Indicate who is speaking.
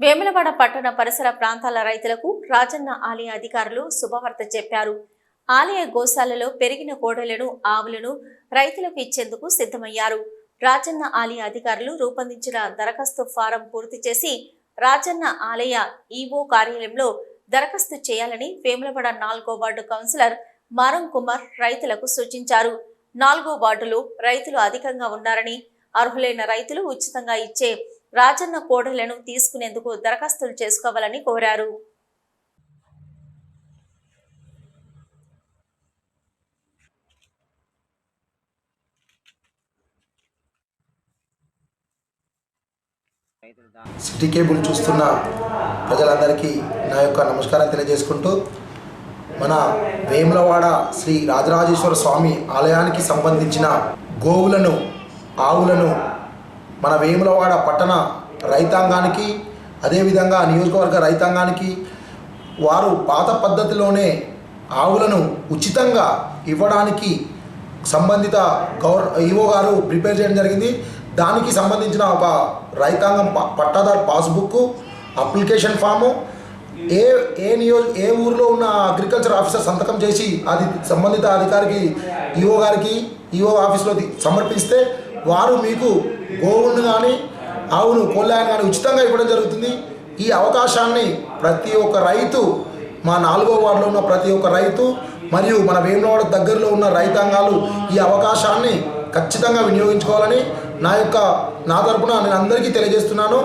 Speaker 1: వేములవాడ పట్టణ పరిసర ప్రాంతాల రైతులకు రాజన్న ఆలయ అధికారులు శుభవార్త చెప్పారు. ఆలయ గోశాలలో పెరిగిన కోడలను ఆవులను రైతులకు ఇచ్చేందుకు సిద్ధమయ్యారు. రాజన్న ఆలయ అధికారులు రూపొందించిన దరఖాస్తు ఫారం పూర్తి చేసి రాజన్న ఆలయ ఈవో కార్యాలయంలో దరఖాస్తు చేయాలని వేములవాడ నాలుగో వార్డు కౌన్సిలర్ మారం కుమార్ రైతులకు సూచించారు. నాలుగో వార్డులో రైతులు అధికంగా ఉన్నారని అర్హులైన రైతులు ఉచితంగా ఇచ్చే రాజన్న కోడళ్ళను తీసుకునేందుకు దరఖాస్తులు చేసుకోవాలని కోరారు.
Speaker 2: సిటీ కేబుల్ చూస్తున్న ప్రజలందరికీ నా యొక్క నమస్కారం తెలియజేసుకుంటూ మన వేములవాడ శ్రీ రాజరాజేశ్వర స్వామి ఆలయానికి సంబంధించిన గోవులను ఆవులను మన వేములవాడ పట్టణ రైతాంగానికి అదేవిధంగా నియోజకవర్గ రైతాంగానికి వారు పాత పద్ధతిలోనే ఆవులను ఉచితంగా ఇవ్వడానికి సంబంధిత గవర్ ఈఓ గారు ప్రిపేర్ చేయడం జరిగింది. దానికి సంబంధించిన ఒక రైతాంగం పట్టాదారు పాస్బుక్ అప్లికేషన్ ఫాము ఏ ఏ నియోజ ఏ ఊరిలో ఉన్న అగ్రికల్చర్ ఆఫీసర్ సంతకం చేసి అది సంబంధిత అధికారికి ఈఓ గారికి ఈఓ ఆఫీస్లో సమర్పిస్తే వారు మీకు గోవును కానీ ఆవును కోళ్ళను కానీ ఉచితంగా ఇవ్వడం జరుగుతుంది. ఈ అవకాశాన్ని ప్రతి ఒక్క రైతు మా నాలుగో వార్డులో ఉన్న ప్రతి ఒక్క రైతు మరియు మన వేములవాడ దగ్గరలో ఉన్న రైతాంగాలు ఈ అవకాశాన్ని ఖచ్చితంగా వినియోగించుకోవాలని నా యొక్క నా తరపున నేను అందరికీ తెలియజేస్తున్నాను.